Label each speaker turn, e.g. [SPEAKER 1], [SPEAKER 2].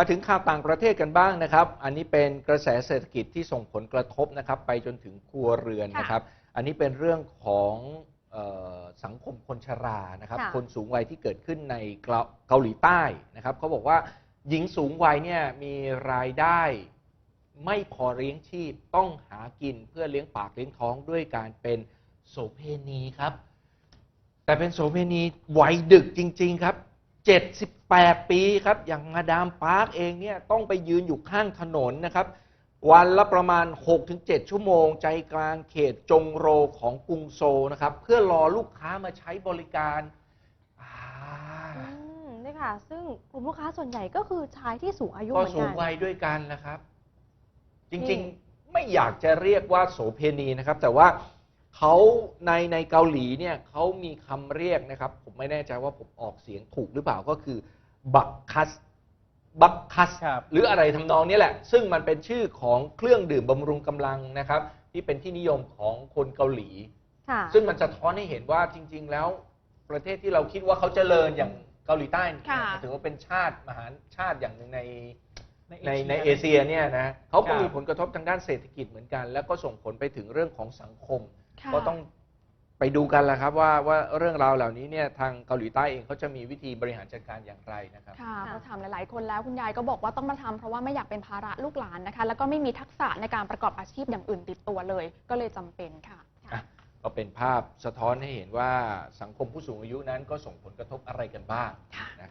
[SPEAKER 1] มาถึงข่าวต่างประเทศกันบ้างนะครับ อันนี้เป็นกระแสเศรษฐกิจที่ส่งผลกระทบนะครับไปจนถึงครัวเรือนนะครับ อันนี้เป็นเรื่องของเออสังคมคนชรานะครับ
[SPEAKER 2] ค่ะ
[SPEAKER 1] คนสูงวัยที่เกิดขึ้นในเกาเกาหลีใต้นะครับเขาบอกว่าหญิงสูงวัยเนี่ยมีรายได้ไม่พอเลี้ยงชีพต้องหากินเพื่อเลี้ยงปากเลี้ยงท้องด้วยการเป็นโสเพณีครับ แต่เป็นโสเพณีวัยดึกจริง ๆ ครับ 78 ปีครับ อย่างมาดามปาร์คเองเนี่ยต้องไปยืนอยู่ข้างถนนนะครับ วันละประมาณ 6-7 ชั่วโมง ใจกลางเขตจงโรของกรุงโซลนะครับ เพื่อรอลูกค้ามาใช้บริการอ่า
[SPEAKER 2] อืมนี่ค่ะ ซึ่งกลุ่มลูกค้าส่วนใหญ่ก็คือชายที่สูงอายุ
[SPEAKER 1] ก็
[SPEAKER 2] เหมือน
[SPEAKER 1] สู
[SPEAKER 2] กั
[SPEAKER 1] ง
[SPEAKER 2] น
[SPEAKER 1] วัยด้วยกันนะครับ จ
[SPEAKER 2] นี่
[SPEAKER 1] ริงๆ ไม่อยากจะเรียกว่าโสเพณีนะครับ แต่ว่า เขาในในเกาหลีเนี่ยเขามีคำเรียกนะครับ ผมไม่แน่ใจว่าผมออกเสียงถูกหรือเปล่าก็คือ บักคัสบักคัส
[SPEAKER 3] ครับ
[SPEAKER 1] หรืออะไรทำนองนี้แหละ ซึ่งมันเป็นชื่อของเครื่องดื่มบำรุงกำลังนะครับ ที่เป็นที่นิยมของคนเกาหลี
[SPEAKER 2] ค่ะ
[SPEAKER 1] ซึ่งมันสะท้อนให้เห็นว่าจริง ๆ แล้วประเทศที่เราคิดว่าเขาเจริญอย่างเกาหลีใต้เนี่ย
[SPEAKER 2] ค่ะ
[SPEAKER 1] ถือว่าเป็นชาติมหาชาติอย่างหนึ่งใน
[SPEAKER 3] ใน
[SPEAKER 1] ใน
[SPEAKER 3] เอเชีย
[SPEAKER 1] ในเอเชียเนี่ยนะเขาก็
[SPEAKER 3] ครับ
[SPEAKER 1] มีผลกระทบทางด้านเศรษฐกิจเหมือนกัน แล้วก็ส่งผลไปถึงเรื่องของสังคม
[SPEAKER 2] ค่ะ
[SPEAKER 1] ก็ต้องไปดูกันแหละครับว่าว่าเรื่องราวเหล่านี้เนี่ยทางเกาหลีใต้เองเขาจะมีวิธีบริหารจัดการอย่างไรนะครับ
[SPEAKER 4] ค่ะ
[SPEAKER 2] ค่ะ
[SPEAKER 4] พอถามหลาย ๆ คนแล้วคุณยายก็บอกว่าต้องมาทำเพราะว่าไม่อยากเป็นภาระลูกหลานนะคะ แล้วก็ไม่มีทักษะในการประกอบอาชีพอย่างอื่นติดตัวเลย ก็เลยจำเป็นค่ะ
[SPEAKER 1] อะ ก็เป็นภาพสะท้อนให้เห็นว่าสังคมผู้สูงอายุนั้นก็ส่งผลกระทบอะไรกันบ้าง
[SPEAKER 4] ค่ะ
[SPEAKER 1] นะครับ